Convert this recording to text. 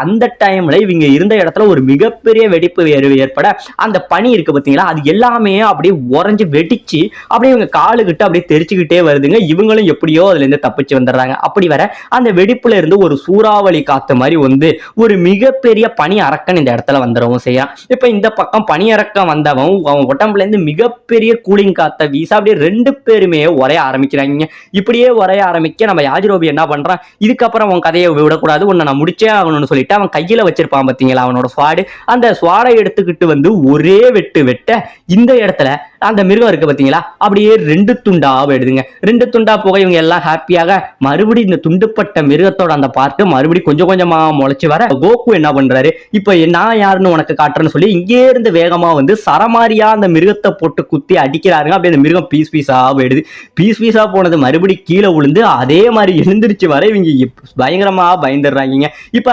அந்த டைம்ல இவங்க இருந்த இடத்துல ஒரு மிகப்பெரிய வெடிப்பு ஏற்பட அந்த பனி இருக்கு பார்த்தீங்களா? அது எல்லாமே அப்படியே உறைஞ்சு வெடிச்சு அப்படியே இவங்க காலுகிட்ட அப்படியே தெரிச்சுக்கிட்டே வருதுங்க. இவங்களும் எப்படியோ அதுல இருந்து தப்பிச்சு வந்துடுறாங்க. அப்படி வர அந்த வெடிப்புல இருந்து ஒரு சூறாவளி காத்து மாதிரி வந்து ஒரு மிகப்பெரிய பனி அரக்கன் இந்த இடத்துல வந்துடவும் செய்யறான் இப்ப இந்த பக்கம் பனி அறக்கம் வந்தவன் அவன் உடம்புல இருந்து மிகப்பெரிய கூலிங் காத்த வீச அப்படியே ரெண்டு பேருமே உரைய ஆரம்பிக்கிறாங்க இப்படியே உரைய ஆரம்பிக்க நம்ம யாஜிரோபி என்ன பண்றான்? இதுக்கப்புறம் உன் கதையை விடக்கூடாது. உன்னை நான் முடிச்சே பண்ணணும்னு சொல்லிட்டு அவன் கையில வச்சிருப்பான் பாத்தீங்களா? அவனோட ஸ்வாடு அந்த ஸ்வாடை எடுத்துக்கிட்டு வந்து ஒரே வெட்டு வெட்ட இந்த இடத்துல அந்த மிருகம் இருக்கு பாத்தீங்களா? அப்படியே ரெண்டு துண்டா போயிடுதுங்க. ரெண்டு துண்டா போக இவங்க எல்லாம் ஹாப்பியாக மறுபடியும் இந்த துண்டுப்பட்ட மிருகத்தோட அந்த பார்ட்டு மறுபடியும் கொஞ்சம் கொஞ்சமா முளைச்சு வர கோகு என்ன பண்றாரு? இப்ப நான் யாருன்னு உனக்கு காட்டுறேன்னு சொல்லி இங்கே இருந்து வேகமா வந்து சரமாரியா அந்த மிருகத்தை போட்டு குத்தி அடிக்கிறாருங்க. அப்படியே அந்த மிருகம் பீஸ் பீஸா போயிடுது. பீஸ் பீஸா போனது மறுபடியும் கீழே விழுந்து அதே மாதிரி எழுந்திருச்சு வர இவங்க பயங்கரமா பயந்துடுறாங்க இப்ப